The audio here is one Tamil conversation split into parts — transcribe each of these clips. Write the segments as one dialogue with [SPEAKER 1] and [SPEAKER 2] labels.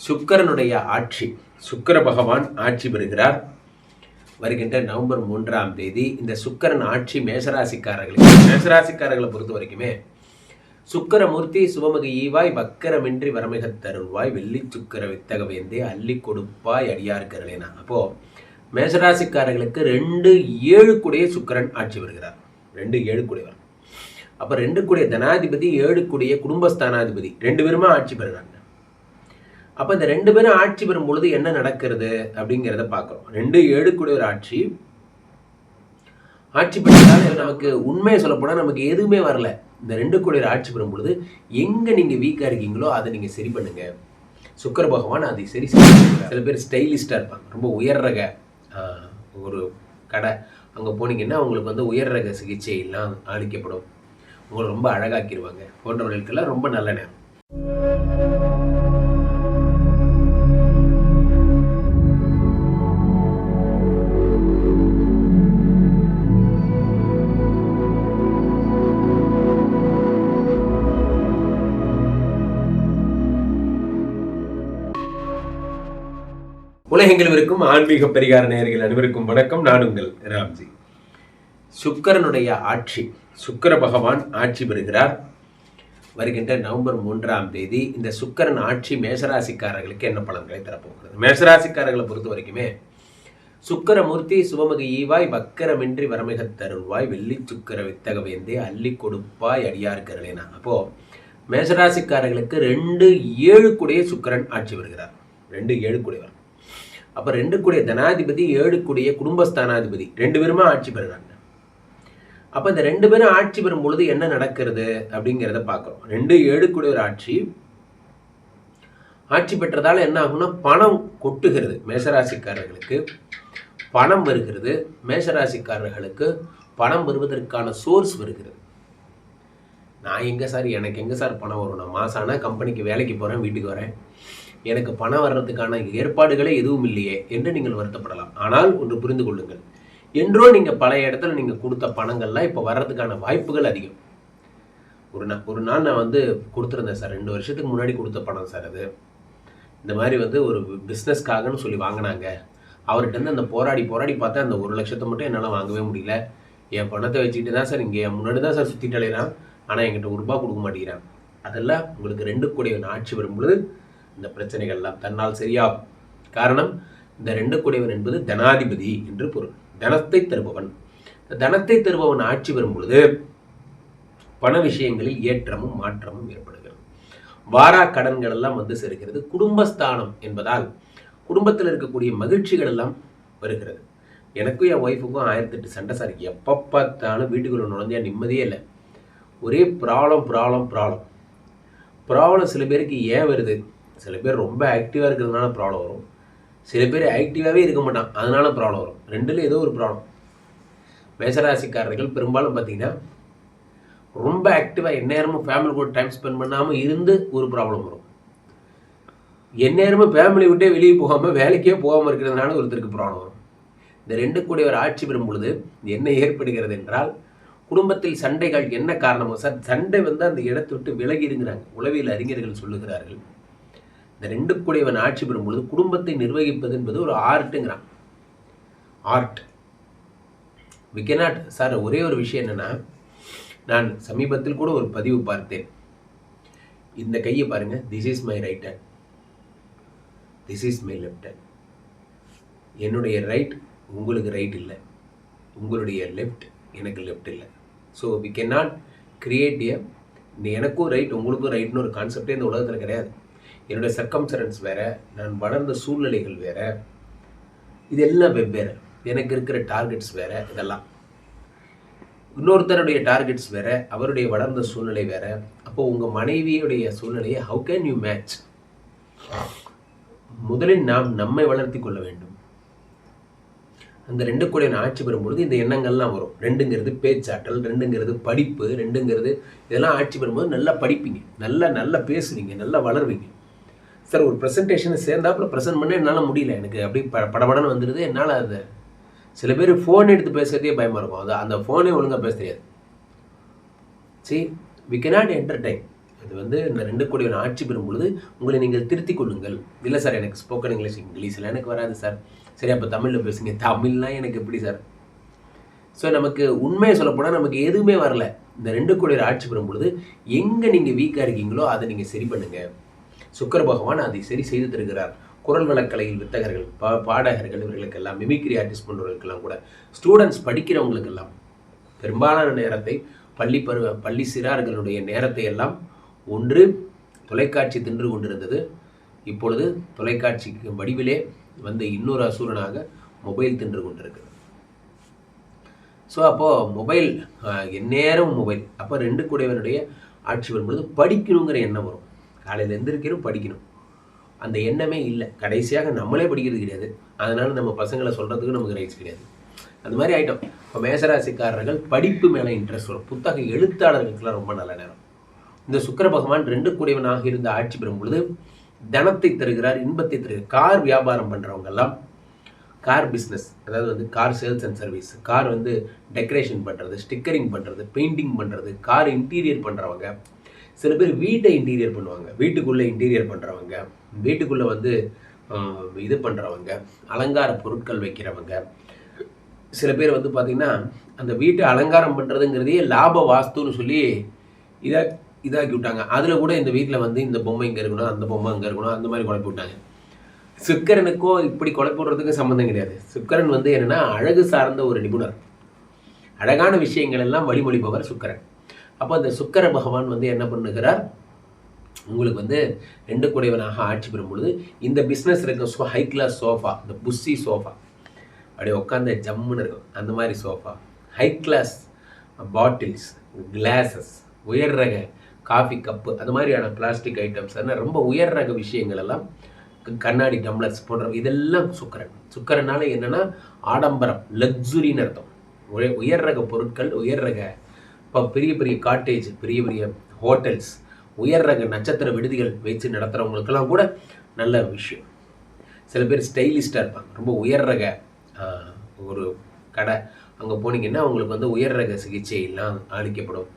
[SPEAKER 1] சுக்கரனுடைய ஆட்சி சுக்கர பகவான் ஆட்சி பெறுகிறார். வருகின்ற நவம்பர் மூன்றாம் தேதி இந்த சுக்கரன் ஆட்சி மேசராசிக்காரர்களுக்கு மேசராசிக்காரர்களை பொறுத்த வரைக்குமே சுக்கிரமூர்த்தி சுபமக ஈவாய் வக்கரமின்றி வரமிக தருள்வாய் வெள்ளி சுக்கிர வித்தக வேந்தே அள்ளி கொடுப்பாய் அடியார்கரலேனா அப்போ மேசராசிக்காரர்களுக்கு ரெண்டு ஏழு கூடிய சுக்கரன் ஆட்சி வருகிறார் ரெண்டு ஏழு கூடியவர். அப்போ ரெண்டு கூடிய தனாதிபதி ஏழு கூடிய குடும்பஸ்தானாதிபதி ரெண்டு பேருமா ஆட்சி பெறுகிறார். அப்போ இந்த ரெண்டு பேரும் ஆட்சி பெறும் பொழுது என்ன நடக்கிறது அப்படிங்கிறத பார்க்குறோம். ரெண்டு ஏழு கூடிய ஒரு ஆட்சி. ஆட்சி பெற்றால் நமக்கு உண்மையை சொல்லப்போனால் நமக்கு எதுவுமே வரல. இந்த ரெண்டு கோடியர் ஆட்சி பெறும் பொழுது எங்கே நீங்கள் வீக்காக இருக்கீங்களோ அதை நீங்கள் சரி பண்ணுங்க. சுக்கர பகவான் அதை சரி சில பேர் ஸ்டைலிஸ்டாக இருப்பாங்க. ரொம்ப உயர் ரக ஒரு கடை. அங்கே போனீங்கன்னா உங்களுக்கு வந்து உயர் ரக சிகிச்சை எல்லாம் அளிக்கப்படும். உங்களை ரொம்ப அழகாக்கிடுவாங்க போன்றவர்களுக்கெல்லாம் ரொம்ப நல்ல நேரம். உலகெங்கிலும் இருக்கும் ஆன்மீக பரிகார நேயர்கள் அனைவருக்கும் வணக்கம். நான் உங்கள் ராம்ஜி. சுக்கரனுடைய ஆட்சி சுக்கர பகவான் ஆட்சி பெறுகிறார். வருகின்ற நவம்பர் மூன்றாம் தேதி இந்த சுக்கரன் ஆட்சி மேசராசிக்காரர்களுக்கு என்ன பலன்களை தரப்போகிறது? மேசராசிக்காரர்களை பொறுத்த வரைக்குமே சுக்கிரமூர்த்தி சுபமகி ஈவாய் வக்கரமின்றி வரமிகத் தருள்வாய் வெள்ளி சுக்கிர வித்தக வேந்தே அள்ளி கொடுப்பாய் அடியார்கரலேனா அப்போ மேசராசிக்காரர்களுக்கு ரெண்டு ஏழு கூடிய சுக்கரன் ஆட்சி வருகிறார் ரெண்டு ஏழு கூடியவர். அப்போ ரெண்டு கூடிய தனாதிபதி ஏழு கூடிய குடும்பஸ்தானாதிபதி. ரெண்டு பேருமே ஆட்சி பெறுறாங்க. அப்போ இந்த ரெண்டு பேரும் ஆட்சி பெறும் பொழுது என்ன நடக்கிறது அப்படிங்கிறத பார்க்குறோம். ரெண்டு ஏழு கூடிய ஒரு ஆட்சி. ஆட்சி பெற்றதால என்ன ஆகும்னா பணம் கொட்டுகிறது மேசராசிக்காரர்களுக்கு. பணம் வருகிறது மேசராசிக்காரர்களுக்கு பணம் வருவதற்கான சோர்ஸ் வருகிறது. நான் எங்கே சார் எனக்கு எங்கே சார் பணம் வரும்? நான் மாதம் ஆனால் கம்பெனிக்கு வேலைக்கு போகிறேன் வீட்டுக்கு வரேன். எனக்கு பணம் வர்றதுக்கான ஏற்பாடுகளே எதுவும் இல்லையே என்று நீங்கள் வருத்தப்படலாம். ஆனால் ஒன்று புரிந்து கொள்ளுங்கள். என்றோ நீங்கள் பழைய இடத்துல நீங்கள் கொடுத்த பணங்கள்லாம் இப்போ வர்றதுக்கான வாய்ப்புகள் அதிகம். ஒரு நாள் ஒரு நாள் நான் வந்து கொடுத்துருந்தேன் சார். ரெண்டு வருஷத்துக்கு முன்னாடி கொடுத்த பணம் சார் அது. இந்த மாதிரி வந்து ஒரு பிஸ்னஸ்க்காகன்னு சொல்லி வாங்கினாங்க. அவர்கிட்ட அந்த போராடி போராடி பார்த்தா அந்த ஒரு லட்சத்தை மட்டும் என்னால் வாங்கவே முடியல. என் பணத்தை வச்சுக்கிட்டு தான் சார் இங்கே முன்னாடி தான் சார் சுற்றிட்டு அலையிறான். ஆனால் என்கிட்ட ஒரு ரூபா கொடுக்க மாட்டேங்கிறான். அதெல்லாம் உங்களுக்கு ரெண்டு கூடிய ஆட்சி வரும்பொழுது இந்த பிரச்சனைகள்லாம் தன்னால் சரியாகும். காரணம் இந்த ரெண்டு குடைவன் என்பது தனாதிபதி என்று பொருள். தனத்தை தருபவன். தனத்தை தருபவன் ஆட்சி வரும் பொழுது பண விஷயங்களில் ஏற்றமும் மாற்றமும் ஏற்படுகிறது. வாரா கடன்கள் எல்லாம் வந்து சேர்கிறது. குடும்பஸ்தானம் என்பதால் குடும்பத்தில் இருக்கக்கூடிய மகிழ்ச்சிகள் எல்லாம் வருகிறது. எனக்கும் என் ஒய்ஃபுக்கும் ஆயிரத்தி எட்டு சண்டை சார் எப்போ பார்த்தாலும் வீட்டுக்குள்ள நுழைஞ்சா நிம்மதியே இல்லை. ஒரே ப்ராப்ளம் ப்ராப்ளம் ப்ராப்ளம் ப்ராப்ளம் சில பேருக்கு ஏன் வருது? சில பேர் ரொம்ப ஆக்டிவாக இருக்கிறதுனால ப்ராப்ளம் வரும். சில பேர் ஆக்டிவாகவே இருக்க மாட்டான் அதனால ப்ராப்ளம் வரும். ரெண்டுல ஏதோ ஒரு ப்ராப்ளம் மேசராசிக்காரர்கள் பெரும்பாலும் பார்த்தீங்கன்னா ரொம்ப ஆக்டிவாக எந்நேரமும் ஃபேமிலி கூட டைம் ஸ்பெண்ட் பண்ணாமல் இருந்து ஒரு ப்ராப்ளம் வரும். எந்நேரமும் ஃபேமிலி விட்டே வெளியே போகாமல் வேலைக்கே போகாமல் இருக்கிறதுனால ஒருத்தருக்கு ப்ராப்ளம் வரும். இந்த ரெண்டு கூடிய ஒரு ஆட்சி பெறும் பொழுது என்ன ஏற்படுகிறது என்றால் குடும்பத்தில் சண்டைகள் என்ன காரணமோ சார் சண்டை வந்து அந்த இடத்தை விட்டு விலகி இருக்கிறாங்க. உளவியல் அறிஞர்கள் சொல்லுகிறார்கள் இந்த ரெண்டு கூடையவன் ஆட்சி பெறும் பொழுது குடும்பத்தை நிர்வகிப்பது என்பது ஒரு ஆர்ட்டுங்கிறான். ஆர்ட் வி கெனாட் சார் ஒரே ஒரு விஷயம் என்னன்னா நான் சமீபத்தில் கூட ஒரு பதிவு பார்த்தேன். இந்த கையை பாருங்க this is my right hand this is my left hand என்னுடைய ரைட் உங்களுக்கு ரைட் இல்லை. உங்களுடைய லெஃப்ட் எனக்கு லெஃப்ட் இல்லை. So we cannot create a எனக்கும் ரைட் உங்களுக்கும் ரைட்னு ஒரு கான்செப்டே இந்த உலகத்தில் கிடையாது. என்னுடைய சர்க்கம்சரன்ஸ் வேறு நான் வளர்ந்த சூழ்நிலைகள் வேறு இதெல்லாம் வெவ்வேறு. எனக்கு இருக்கிற டார்கெட்ஸ் வேறு இதெல்லாம். இன்னொருத்தருடைய டார்கெட்ஸ் வேறு அவருடைய வளர்ந்த சூழ்நிலை வேறு. அப்போது உங்கள் மனைவியுடைய சூழ்நிலையை ஹவு கேன் யூ மேட்ச் முதலில் நாம் நம்மை வளர்த்தி கொள்ள வேண்டும். அந்த ரெண்டு கூட ஆட்சி பெறும்பொழுது இந்த எண்ணங்கள்லாம் வரும். ரெண்டுங்கிறது பேச்சாற்றல் ரெண்டுங்கிறது படிப்பு ரெண்டுங்கிறது இதெல்லாம் ஆட்சி பெறும்போது நல்லா படிப்பீங்க. நல்லா நல்லா பேசுவீங்க நல்லா வளருவீங்க. சார் ஒரு ப்ரெசன்டேஷனை சேர்ந்தாப்புல ப்ரெசென்ட் பண்ண என்னால் முடியல எனக்கு. அப்படி ப படபடன்னு வந்துடுது என்னால் அது சில பேர் ஃபோன் எடுத்து பேசுறதே பயமாக இருக்கும். அது அந்த ஃபோனே ஒழுங்காக பேச தெரியாது. சி வி கெனாட் என்டர்டைன் அது வந்து இந்த ரெண்டு கோடியின் ஆட்சி பெறும் பொழுது உங்களை நீங்கள் திருத்திக் கொள்ளுங்கள். இல்லை சார் எனக்கு ஸ்போக்கன் இங்கிலீஷ் இங்கிலீஷில் எனக்கு வராது சார். சரி அப்போ தமிழில் பேசுங்க. தமிழ்லாம் எனக்கு எப்படி சார்? ஸோ நமக்கு உண்மையை சொல்லப்போனால் நமக்கு எதுவுமே வரல. இந்த ரெண்டு கோடியில் ஆட்சி பெறும் பொழுது எங்கே நீங்கள் வீக்காக இருக்கீங்களோ அதை நீங்கள் சரி பண்ணுங்கள் சுக்கர பகவான் அதை சரி செய்து தருகிறார். குரல் வழக்கலையில் வித்தகர்கள் பா பாடகர்கள் இவர்களுக்கெல்லாம் மிமிக்ரி ஆர்டிஸ்ட் பண்ணுறவர்களுக்கெல்லாம் கூட ஸ்டூடெண்ட்ஸ் படிக்கிறவங்களுக்கெல்லாம் பெரும்பாலான நேரத்தை பள்ளி பருவ பள்ளி சிறார்களுடைய நேரத்தை எல்லாம் ஒன்று தொலைக்காட்சி தின்று கொண்டிருந்தது. இப்பொழுது தொலைக்காட்சிக்கு வடிவிலே வந்து இன்னொரு அசூரனாக மொபைல் தின்று கொண்டிருக்கு ஸோ அப்போது மொபைல் எந்நேரம் மொபைல். அப்போ ரெண்டு கூடையவனுடைய ஆட்சி வரும்பொழுது படிக்கணுங்கிற எண்ணம் வரும். காலையில் எந்திரிக்கிறோம் படிக்கணும். அந்த எண்ணமே இல்லை. கடைசியாக நம்மளே படிக்கிறது கிடையாது. அதனால் நம்ம பசங்களை சொல்கிறதுக்கு நமக்கு ரைட்ஸ் கிடையாது. அந்த மாதிரி ஆகிட்டோம் இப்போ மேசராசிக்காரர்கள் படிப்பு மேலே இன்ட்ரெஸ்ட் வரும். புத்தக எழுத்தாளர்களுக்கெல்லாம் ரொம்ப நல்ல நேரம். இந்த சுக்கர பகவான் ரெண்டு கூடியவனாக இருந்து ஆட்சி பெறும் பொழுது தனத்தை தருகிறார் இன்பத்தை தருகிறார். கார் வியாபாரம் பண்ணுறவங்கெல்லாம் கார் பிஸ்னஸ் அதாவது வந்து car sales and service car வந்து டெக்கரேஷன் பண்ணுறது ஸ்டிக்கரிங் பண்ணுறது பெயிண்டிங் பண்ணுறது கார் இன்டீரியர் பண்ணுறவங்க சில பேர் வீட்டை இன்டீரியர் பண்ணுவாங்க. வீட்டுக்குள்ளே இன்டீரியர் பண்ணுறவங்க வீட்டுக்குள்ளே வந்து இது பண்ணுறவங்க அலங்கார பொருட்கள் வைக்கிறவங்க. சில பேர் வந்து பார்த்திங்கன்னா அந்த வீட்டை அலங்காரம் பண்ணுறதுங்கிறதையே லாப வாஸ்துன்னு சொல்லி இதாக இதாக்கி விட்டாங்க. அதில் கூட இந்த வீட்டில் வந்து இந்த பொம்மை இங்கே இருக்கணும் அந்த பொம்மை அங்கே இருக்கணும் அந்த மாதிரி குழப்பி விட்டாங்க. சுக்கரனுக்கும் இப்படி குழப்பி சம்மந்தம் கிடையாது. சுக்கரன் வந்து என்னென்னா அழகு சார்ந்த ஒரு நிபுணர். அழகான விஷயங்கள் எல்லாம் வழிமொழிபவர் சுக்கரன். அப்போ அந்த சுக்கர பகவான் வந்து என்ன பண்ணுகிறார்? உங்களுக்கு வந்து ரெண்டு குடைவனாக ஆட்சி பெறும் பொழுது இந்த பிஸ்னஸ் இருக்க ஸோ ஹை கிளாஸ் சோஃபா இந்த புஸ்ஸி சோஃபா அப்படியே உட்காந்து ஜம்முன்னு இருக்கும். அந்த மாதிரி sofa high class bottles glasses உயர் ரக காஃபி கப்பு அது மாதிரியான பிளாஸ்டிக் ஐட்டம்ஸ் அதனால் ரொம்ப உயர் ரக விஷயங்கள் எல்லாம் கண்ணாடி டம்ளர்ஸ் போன்ற இதெல்லாம் சுக்கரன். சுக்கரனால என்னென்னா ஆடம்பரம் லக்ஸுரின்னு அர்த்தம். உயர் ரக பொருட்கள் உயர் ரக இப்போ பெரிய பெரிய காட்டேஜ் பெரிய பெரிய ஹோட்டல்ஸ் உயர் ரக நட்சத்திர விடுதிகள் வச்சு நடத்துகிறவங்களுக்கெல்லாம் கூட நல்ல விஷயம். சில பேர் ஸ்டைலிஸ்டாக இருப்பாங்க. ரொம்ப உயர் ரக ஒரு கடை. அங்கே போனீங்கன்னா உங்களுக்கு வந்து உயர் ரக சிகிச்சை எல்லாம் அளிக்கப்படும்.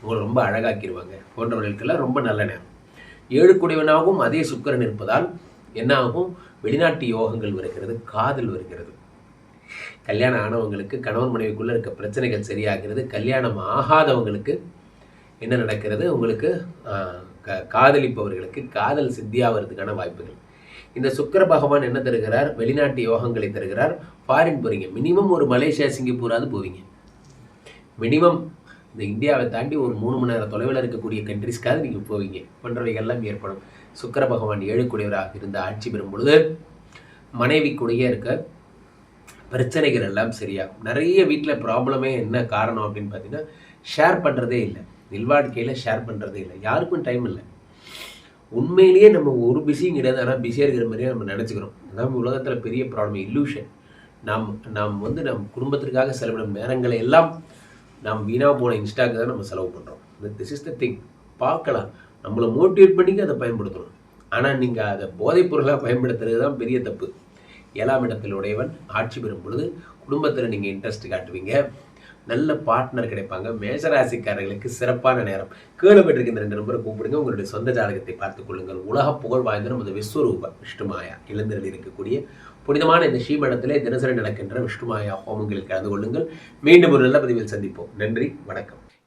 [SPEAKER 1] உங்களை ரொம்ப அழகாக்கிடுவாங்க போன்றவர்களுக்கெல்லாம் ரொம்ப நல்ல நேரம். ஏழு குடைவனாகவும் அதே சுக்கரன் இருப்பதால் என்ன ஆகும்? வெளிநாட்டு யோகங்கள் வருகிறது காதல் வருகிறது. கல்யாணம் ஆனவங்களுக்கு கணவன் மனைவிக்குள்ளே இருக்க பிரச்சனைகள் சரியாகிறது கல்யாணம் ஆகாதவங்களுக்கு என்ன நடக்கிறது? உங்களுக்கு க காதலிப்பவர்களுக்கு காதல் சித்தியாகிறதுக்கான வாய்ப்புகள். இந்த சுக்கர பகவான் என்ன தருகிறார்? வெளிநாட்டு யோகங்களை தருகிறார். ஃபாரின் போகிறீங்க மினிமம் ஒரு மலேசியா சிங்கப்பூராது போவீங்க. மினிமம் இந்த இந்தியாவை தாண்டி ஒரு மூணு மணி நேரம் தொலைவில் இருக்கக்கூடிய கண்ட்ரிஸ்க்காவது நீங்கள் போவீங்க. போன்றவைகள்லாம் ஏற்படும். சுக்கர பகவான் ஏழுக்குடையவராக இருந்த ஆட்சி பெறும் பொழுது மனைவிக்குடைய இருக்க பிரச்சனைகள் எல்லாம் சரியாகும். நிறைய வீட்டில் ப்ராப்ளமே என்ன காரணம் அப்படின்னு பார்த்தீங்கன்னா ஷேர் பண்ணுறதே இல்லை. நில்வாழ்க்கையில் ஷேர் பண்ணுறதே இல்லை. யாருக்கும் டைம் இல்லை. உண்மையிலேயே நம்ம ஒரு பிஸியும் கிடையாது ஆனால் பிஸியாக இருக்கிற மாதிரியே நம்ம நினச்சிக்கிறோம். நம்ம உலகத்தில் பெரிய ப்ராப்ளம் இல்லூஷன் நாம் நாம் வந்து நம் குடும்பத்திற்காக செலவிடும் நேரங்களை எல்லாம் நாம் வீணாக போன இன்ஸ்டாக்கு தான் நம்ம செலவு பண்ணுறோம் திஸ் இஸ் த திங் பார்க்கலாம். நம்மளை மோட்டிவேட் பண்ணிக்க அதை பயன்படுத்தணும். ஆனால் நீங்கள் அதை போதைப் பொருளாக பயன்படுத்துறது தான் பெரிய தப்பு. ஏழாம் இடத்தில் உடையவன் ஆட்சி பெறும் பொழுது குடும்பத்தில் நீங்கள் இன்ட்ரெஸ்ட் காட்டுவீங்க. நல்ல பார்ட்னர் கிடைப்பாங்க. மேஷராசிக்காரர்களுக்கு சிறப்பான நேரம். கீழே பெற்றிருக்கின்ற ரெண்டு நம்பரை கூப்பிடுங்க. உங்களுடைய சொந்த ஜாதகத்தை பார்த்துக் கொள்ளுங்கள். உலக புகழ் வாய்ந்த நமது விஸ்வரூப விஷ்ணுமாயா இளந்திரல் இருக்கக்கூடிய புனிதமான இந்த ஸ்ரீமடத்திலே தினசரி நடக்கின்ற விஷ்ணுமாயா ஹோமங்களில் கலந்து கொள்ளுங்கள். மீண்டும் ஒரு நல்ல பதிவில் சந்திப்போம். நன்றி வணக்கம்.